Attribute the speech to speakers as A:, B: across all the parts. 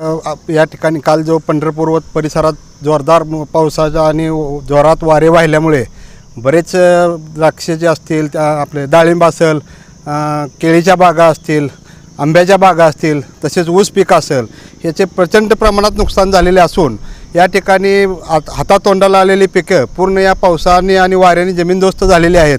A: या ठिकाणी काल जो पंढरपूर परिसरात जोरदार पावसाचा आणि जोरात वारे वाहिल्यामुळे बरेच द्राक्ष द्राक्षे जे असतील त्या आपले डाळिंब असेल केळीच्या बागा असतील आंब्याच्या बागा असतील तसेच ऊस पीक असेल याचे प्रचंड प्रमाणात नुकसान झालेले असून या ठिकाणी हात- हातातोंडाला आलेली पिकं पूर्ण या पावसाने आणि वाऱ्याने जमीनदोस्त झालेली आहेत.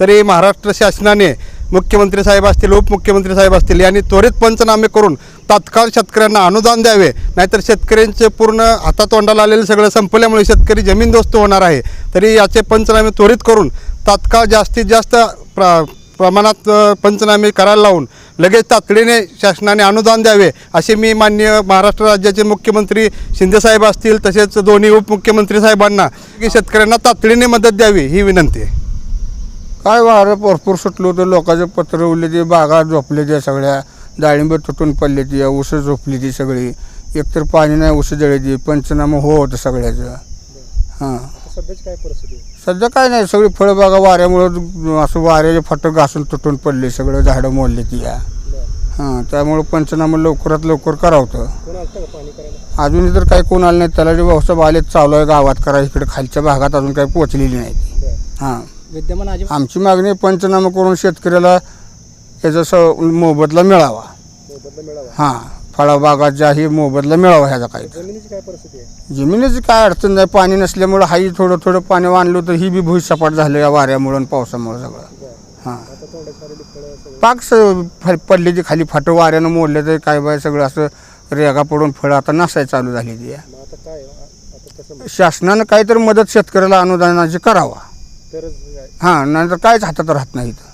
A: तरी महाराष्ट्र शासनाने मुख्यमंत्री साहेब असतील उपमुख्यमंत्री साहेब असतील यांनी त्वरित पंचनामे करून तात्काळ शेतकऱ्यांना अनुदान द्यावे. नाहीतर शेतकऱ्यांचे पूर्ण हातातोंडाला आलेलं सगळं संपल्यामुळे शेतकरी जमीनदोस्त होणार आहे. तरी याचे पंचनामे त्वरित करून तात्काळ जास्तीत जास्त प्रा प्रमाणात पंचनामे करायला लावून लगेच तातडीने शासनाने अनुदान द्यावे असे मी मान्य महाराष्ट्र राज्याचे मुख्यमंत्री शिंदेसाहेब असतील तसेच दोन्ही उपमुख्यमंत्री साहेबांना की शेतकऱ्यांना तातडीने मदत द्यावी ही विनंती आहे.
B: काय वारं भरपूर सुटलं होतं. लोकांचे पत्र उरले ते बागा झोपले त्या सगळ्या. डाळिंब तुटून पडले ती ऊस झोपली ती सगळी. एकतर पाणी नाही ऊस जळली पंचनामा हो होतं सगळ्याचं. हां.
A: सध्याची काय परिस्थिती
B: सध्या काय नाही सगळी फळबागा वाऱ्यामुळं असं वाऱ्याचे फटक घासून तुटून पडले सगळं झाडं मोडले ती या हां त्यामुळं पंचनामा लवकरात लवकर करावतं.
A: कोण आलं का पाणी करायला?
B: अजूनही तर काही कोण आलं नाही. त्याला जे भाऊसाहेब आले चालू आहे गावात करा इकडे खालच्या भागात अजून काही पोचलेली नाही ती हां.
A: विद्यमान
B: आमची मागणी पंचनामा करून शेतकऱ्याला याचा स मोबदला मिळावा.
A: मोबदला मिळावा.
B: हां मोबदला मिळावा ह्याचा काही.
A: जमिनीची काय परिस्थिती आहे?
B: जमिनीची काय अडचण नाही पाणी नसल्यामुळं हाही थोडं थोडं पाणी वाढलं तर ही बी भुईसपाट झालं या वाऱ्यामुळं आणि पावसामुळं सगळं. हां.
A: आता तोंडाची आलेली फळं सगळं.
B: पाक स पडली ती खाली फाटं वाऱ्यानं मोडले तर काय बाय सगळं असं रेगा पडून फळं आता नसाय चालू झाली ती. या.
A: मग आता काय आता कसं
B: शासनानं काहीतरी मदत शेतकऱ्याला अनुदानाची करावा.
A: तरच
B: हां नाहीतर काहीच हातात राहत नाही इथं.